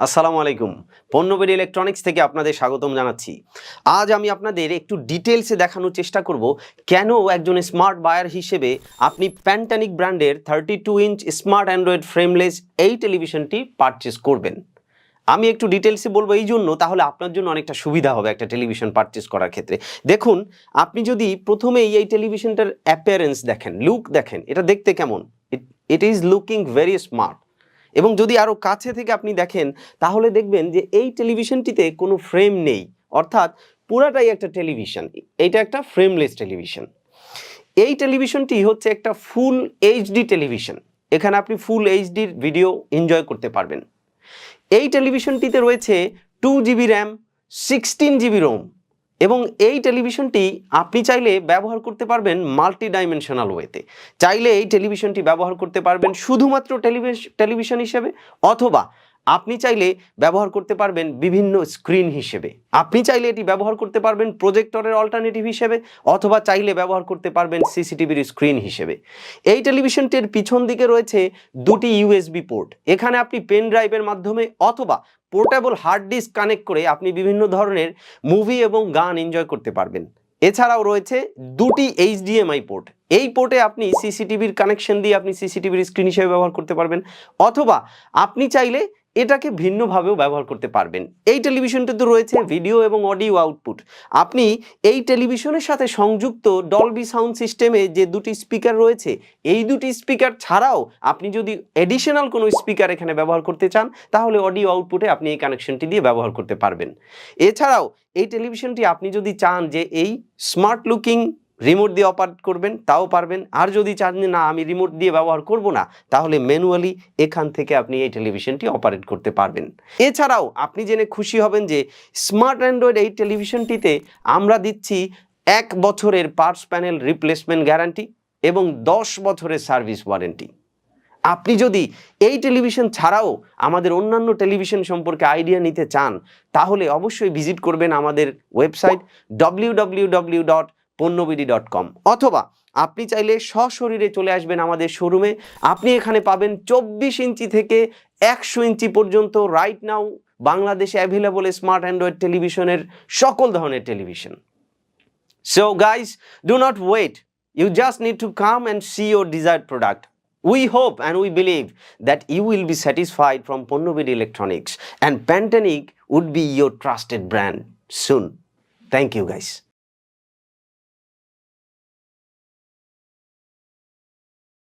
আসসালামু আলাইকুম। পণ্যবেড়ি ইলেকট্রনিক্স থেকে আপনাদের স্বাগতম জানাচ্ছি। আজ আমি আপনাদের একটু ডিটেলসে দেখানোর চেষ্টা করব কেন একজন স্মার্ট বায়ার হিসেবে আপনি প্যান্টানিক ব্র্যান্ডের thirty two inch smart Android frameless এই টেলিভিশনটি পারচেস করবেন। আমি একটু ডিটেলসে বলব এই জন্য, তাহলে আপনার জন্য অনেকটা সুবিধা হবে একটা টেলিভিশন পারচেস করার ক্ষেত্রে। দেখুন, আপনি যদি প্রথমেই এই টেলিভিশনটার অ্যাপিয়ারেন্স দেখেন লুক দেখেন, এটা দেখতে কেমন? It is looking very smart এবং যদি আরও কাছে থেকে আপনি দেখেন, তাহলে দেখবেন যে এই টেলিভিশনটিতে কোনো ফ্রেম নেই। অর্থাৎ পুরাটাই একটা টেলিভিশন। এইটা একটা ফ্রেমলেস টেলিভিশন। এই টেলিভিশনটি হচ্ছে একটা ফুল এইচডি টেলিভিশন। এখানে আপনি ফুল এইচডির ভিডিও এনজয় করতে পারবেন। এই টেলিভিশনটিতে রয়েছে two GB RAM sixteen GB ROM এবং এই টেলিভিশনটি আপনি চাইলে ব্যবহার করতে পারবেন মাল্টি ডাইমেনশনাল ওয়েতে চাইলে এই টেলিভিশনটি ব্যবহার করতে পারবেন শুধুমাত্র টেলিভিশন হিসেবে অথবা আপনি চাইলে ব্যবহার করতে পারবেন বিভিন্ন স্ক্রিন হিসেবে। আপনি চাইলে এটি ব্যবহার করতে পারবেন প্রজেক্টরের অল্টারনেটিভ হিসেবে অথবা চাইলে ব্যবহার করতে পারবেন সিসিটিভির স্ক্রিন হিসেবে। এই টেলিভিশনটির পিছন দিকে রয়েছে দুটি ইউএসবি পোর্ট এখানে আপনি পেন ড্রাইভের মাধ্যমে অথবা পোর্টেবল হার্ড ডিস্ক কানেক্ট করে আপনি বিভিন্ন ধরনের মুভি এবং গান এনজয় করতে পারবেন। এছাড়াও রয়েছে দুটি এইচডিএমআই পোর্ট এই পোর্টে আপনি সিসিটিভির কানেকশন দিয়ে আপনি সিসিটিভির স্ক্রিন হিসেবে ব্যবহার করতে পারবেন। অথবা আপনি চাইলে এটাকে ভিন্নভাবেও ব্যবহার করতে পারবেন। এই টেলিভিশনটিতে রয়েছে ভিডিও এবং অডিও আউটপুট। আপনি এই টেলিভিশনের সাথে সংযুক্ত ডলবি সাউন্ড সিস্টেমে যে দুটি স্পিকার রয়েছে, এই দুটি স্পিকার ছাড়াও আপনি যদি এডিশনাল কোনো স্পিকার এখানে ব্যবহার করতে চান, তাহলে অডিও আউটপুটে আপনি এই কানেকশনটি দিয়ে ব্যবহার করতে পারবেন। এছাড়াও এই টেলিভিশনটি আপনি যদি চান যে এই স্মার্ট লুকিং রিমোট দিয়ে অপারেট করবেন, তাও পারবেন। আর যদি চান না, আমি রিমোট দিয়ে ব্যবহার করব না, তাহলে ম্যানুয়ালি এখান থেকে আপনি এই টেলিভিশনটি অপারেট করতে পারবেন। এছাড়াও আপনি জেনে খুশি হবেন যে স্মার্ট অ্যান্ড্রয়েড এই টেলিভিশনটিতে আমরা দিচ্ছি এক বছরের পার্টস প্যানেল রিপ্লেসমেন্ট গ্যারান্টি এবং দশ বছরের সার্ভিস ওয়ারেন্টি আপনি যদি এই টেলিভিশন ছাড়াও আমাদের অন্যান্য টেলিভিশন সম্পর্কে আইডিয়া নিতে চান, তাহলে অবশ্যই ভিজিট করবেন আমাদের website W W W dot পণ্যবিডি dot com. অথবা আপনি চাইলে সশরীরে চলে আসবেন আমাদের শোরুমে। আপনি এখানে পাবেন চব্বিশ ইঞ্চি থেকে একশো ইঞ্চি পর্যন্ত রাইট নাও বাংলাদেশে অ্যাভেলেবল স্মার্ট অ্যান্ড্রয়েড টেলিভিশনের সকল ধরনের television so guys do not wait you just need to come and see your desired product We hope and we believe that you will be satisfied from Ponnobidi Electronics and Pantanic would be your trusted brand soon. Thank you guys.